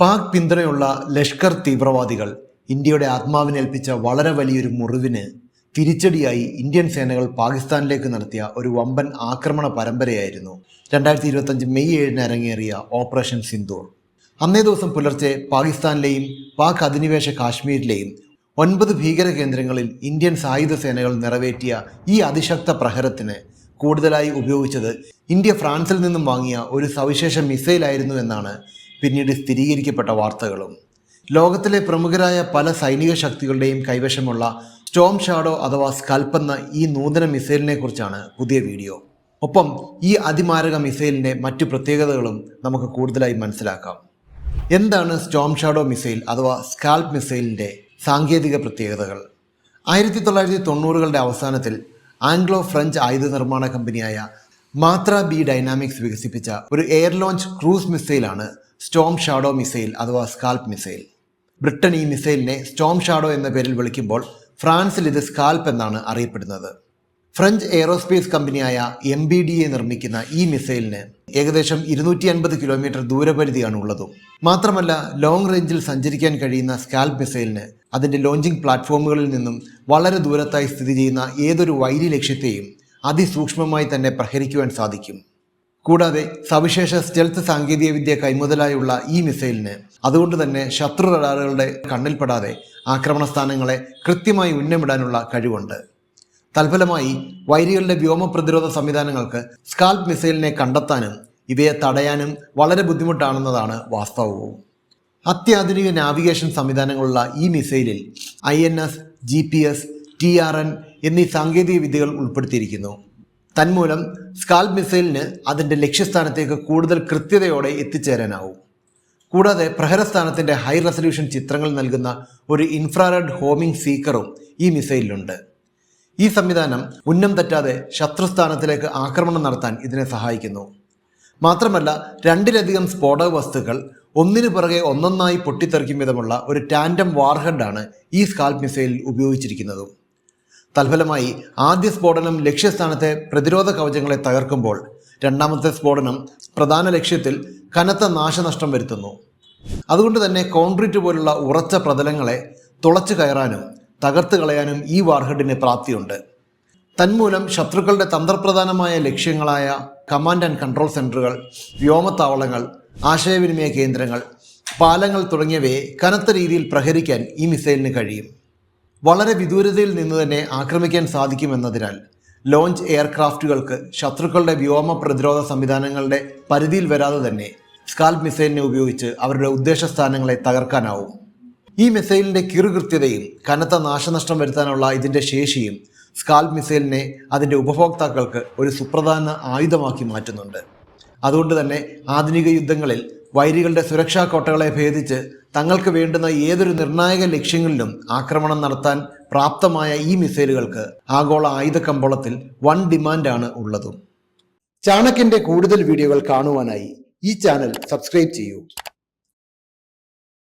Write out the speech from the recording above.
പാക് പിന്തുണയുള്ള ലഷ്കർ തീവ്രവാദികൾ ഇന്ത്യയുടെ ആത്മാവിനേൽപ്പിച്ച വളരെ വലിയൊരു മുറിവിന് തിരിച്ചടിയായി ഇന്ത്യൻ സേനകൾ പാകിസ്ഥാനിലേക്ക് നടത്തിയ ഒരു വമ്പൻ ആക്രമണ പരമ്പരയായിരുന്നു രണ്ടായിരത്തി ഇരുപത്തഞ്ച് മെയ് ഏഴിന് അരങ്ങേറിയ ഓപ്പറേഷൻ സിന്ദൂർ. അന്നേ ദിവസം പുലർച്ചെ പാകിസ്ഥാനിലെയും പാക് അധിനിവേശ കാശ്മീരിലെയും ഒൻപത് ഭീകര കേന്ദ്രങ്ങളിൽ ഇന്ത്യൻ സായുധ സേനകൾ നിറവേറ്റിയ ഈ അതിശക്ത പ്രഹരത്തിന് കൂടുതലായി ഉപയോഗിച്ചത് ഇന്ത്യ ഫ്രാൻസിൽ നിന്നും വാങ്ങിയ ഒരു സവിശേഷ മിസൈലായിരുന്നു എന്നാണ് പിന്നീട് സ്ഥിരീകരിക്കപ്പെട്ട വാർത്തകളും. ലോകത്തിലെ പ്രമുഖരായ പല സൈനിക ശക്തികളുടെയും കൈവശമുള്ള സ്റ്റോം ഷാഡോ അഥവാ സ്കൽപ്പ് എന്ന ഈ നൂതന മിസൈലിനെ കുറിച്ചാണ് പുതിയ വീഡിയോ. ഒപ്പം ഈ അതിമാരക മിസൈലിന്റെ മറ്റു പ്രത്യേകതകളും നമുക്ക് കൂടുതലായി മനസ്സിലാക്കാം. എന്താണ് സ്റ്റോം ഷാഡോ മിസൈൽ അഥവാ സ്കാൽപ്പ് മിസൈലിന്റെ സാങ്കേതിക പ്രത്യേകതകൾ? ആയിരത്തി തൊള്ളായിരത്തി തൊണ്ണൂറുകളുടെ അവസാനത്തിൽ ആംഗ്ലോ ഫ്രഞ്ച് ആയുധ നിർമ്മാണ കമ്പനിയായ മാത്ര ബി ഡൈനാമിക്സ് വികസിപ്പിച്ച ഒരു എയർ ലോഞ്ച് ക്രൂസ് മിസൈലാണ് സ്റ്റോം ഷാഡോ മിസൈൽ അഥവാ സ്കാൽപ്പ് മിസൈൽ ബ്രിട്ടൻ ഈ മിസൈലിനെ സ്റ്റോം ഷാഡോ എന്ന പേരിൽ വിളിക്കുമ്പോൾ ഫ്രാൻസിൽ ഇത് സ്കാൽപ്പ് എന്നാണ് അറിയപ്പെടുന്നത്. ഫ്രഞ്ച് എയറോസ്പേസ് കമ്പനിയായ എം ബി ഡി എ നിർമ്മിക്കുന്ന ഈ മിസൈലിന് ഏകദേശം ഇരുന്നൂറ്റി അൻപത് കിലോമീറ്റർ ദൂരപരിധിയാണ് ഉള്ളതും മാത്രമല്ല ലോങ് റേഞ്ചിൽ സഞ്ചരിക്കാൻ കഴിയുന്ന സ്കാൽപ്പ് മിസൈലിന് അതിന്റെ ലോഞ്ചിങ് പ്ലാറ്റ്ഫോമുകളിൽ നിന്നും വളരെ ദൂരത്തായി സ്ഥിതി ചെയ്യുന്ന ഏതൊരു വൈരി ലക്ഷ്യത്തെയും അതിസൂക്ഷ്മമായി തന്നെ പ്രഹരിക്കുവാൻ സാധിക്കും. കൂടാതെ സവിശേഷ സ്റ്റെൽത്ത് സാങ്കേതികവിദ്യ കൈമുതലായുള്ള ഈ മിസൈലിന് അതുകൊണ്ട് തന്നെ ശത്രു റഡാറുകളുടെ കണ്ണിൽപ്പെടാതെ ആക്രമണ സ്ഥാനങ്ങളെ കൃത്യമായി ഉന്നമിടാനുള്ള കഴിവുണ്ട്. തൽഫലമായി വൈരികളുടെ വ്യോമ പ്രതിരോധ സംവിധാനങ്ങൾക്ക് സ്കാൽപ് മിസൈലിനെ കണ്ടെത്താനും ഇവയെ തടയാനും വളരെ ബുദ്ധിമുട്ടാണെന്നതാണ് വാസ്തവവും. അത്യാധുനിക നാവിഗേഷൻ സംവിധാനങ്ങളുള്ള ഈ മിസൈലിൽ I N S G P S T R N എന്നീ സാങ്കേതിക വിദ്യകൾ ഉൾപ്പെടുത്തിയിരിക്കുന്നു. തന്മൂലം സ്കാൽപ്പ് മിസൈലിന് അതിന്റെ ലക്ഷ്യസ്ഥാനത്തേക്ക് കൂടുതൽ കൃത്യതയോടെ എത്തിച്ചേരാനാവും. കൂടാതെ പ്രഹരസ്ഥാനത്തിന്റെ ഹൈ റെസല്യൂഷൻ ചിത്രങ്ങൾ നൽകുന്ന ഒരു ഇൻഫ്രാറെഡ് ഹോമിംഗ് സീക്കറും ഈ മിസൈലിലുണ്ട്. ഈ സംവിധാനം ഉന്നം തെറ്റാതെ ശത്രുസ്ഥാനത്തിലേക്ക് ആക്രമണം നടത്താൻ ഇതിനെ സഹായിക്കുന്നു. മാത്രമല്ല രണ്ടിലധികം സ്ഫോടക വസ്തുക്കൾ ഒന്നിനു പുറകെ ഒന്നൊന്നായി പൊട്ടിത്തെറിക്കും വിധമുള്ള ഒരു ടാൻഡം വാർഹെഡാണ് ഈ സ്കാൽപ് മിസൈലിൽ ഉപയോഗിച്ചിരിക്കുന്നതും. തൽഫലമായി ആദ്യ സ്ഫോടനം ലക്ഷ്യസ്ഥാനത്തെ പ്രതിരോധ കവചങ്ങളെ തകർക്കുമ്പോൾ രണ്ടാമത്തെ സ്ഫോടനം പ്രധാന ലക്ഷ്യത്തിൽ കനത്ത നാശനഷ്ടം വരുത്തുന്നു. അതുകൊണ്ട് തന്നെ കോൺക്രീറ്റ് പോലുള്ള ഉറച്ച പ്രതലങ്ങളെ തുളച്ചു കയറാനും തകർത്ത് കളയാനും ഈ വാർഹെഡിന് പ്രാപ്തിയുണ്ട്. തന്മൂലം ശത്രുക്കളുടെ തന്ത്രപ്രധാനമായ ലക്ഷ്യങ്ങളായ കമാൻഡ് ആൻഡ് കൺട്രോൾ സെന്ററുകൾ വ്യോമത്താവളങ്ങൾ ആശയവിനിമയ കേന്ദ്രങ്ങൾ പാലങ്ങൾ തുടങ്ങിയവയെ കനത്ത രീതിയിൽ പ്രഹരിക്കാൻ ഈ മിസൈലിന് കഴിയും. വളരെ വിദൂരതയിൽ നിന്ന് തന്നെ ആക്രമിക്കാൻ സാധിക്കുമെന്നതിനാൽ ലോഞ്ച് എയർക്രാഫ്റ്റുകൾക്ക് ശത്രുക്കളുടെ വ്യോമ പ്രതിരോധ സംവിധാനങ്ങളുടെ പരിധിയിൽ വരാതെ തന്നെ സ്കാൽപ് മിസൈലിനെ ഉപയോഗിച്ച് അവരുടെ ഉദ്ദേശസ്ഥാനങ്ങളെ തകർക്കാനാവും. ഈ മിസൈലിന്റെ കിറുകൃത്യതയും കനത്ത നാശനഷ്ടം വരുത്താനുള്ള ഇതിന്റെ ശേഷിയും സ്കാൽപ് മിസൈലിനെ അതിന്റെ ഉപഭോക്താക്കൾക്ക് ഒരു സുപ്രധാന ആയുധമാക്കി മാറ്റുന്നുണ്ട്. അതുകൊണ്ട് തന്നെ ആധുനിക യുദ്ധങ്ങളിൽ വൈരികളുടെ സുരക്ഷാ കോട്ടകളെ ഭേദിച്ച് തങ്ങൾക്ക് വേണ്ടുന്ന ഏതൊരു നിർണായക ലക്ഷ്യങ്ങളിലും ആക്രമണം നടത്താൻ പ്രാപ്തമായ ഈ മിസൈലുകൾക്ക് ആഗോള ആയുധ കമ്പോളത്തിൽ വൺ ഡിമാൻഡാണ് ഉള്ളതും. ചാണക്യന്റെ കൂടുതൽ വീഡിയോകൾ കാണുവാനായി ഈ ചാനൽ സബ്സ്ക്രൈബ് ചെയ്യൂ.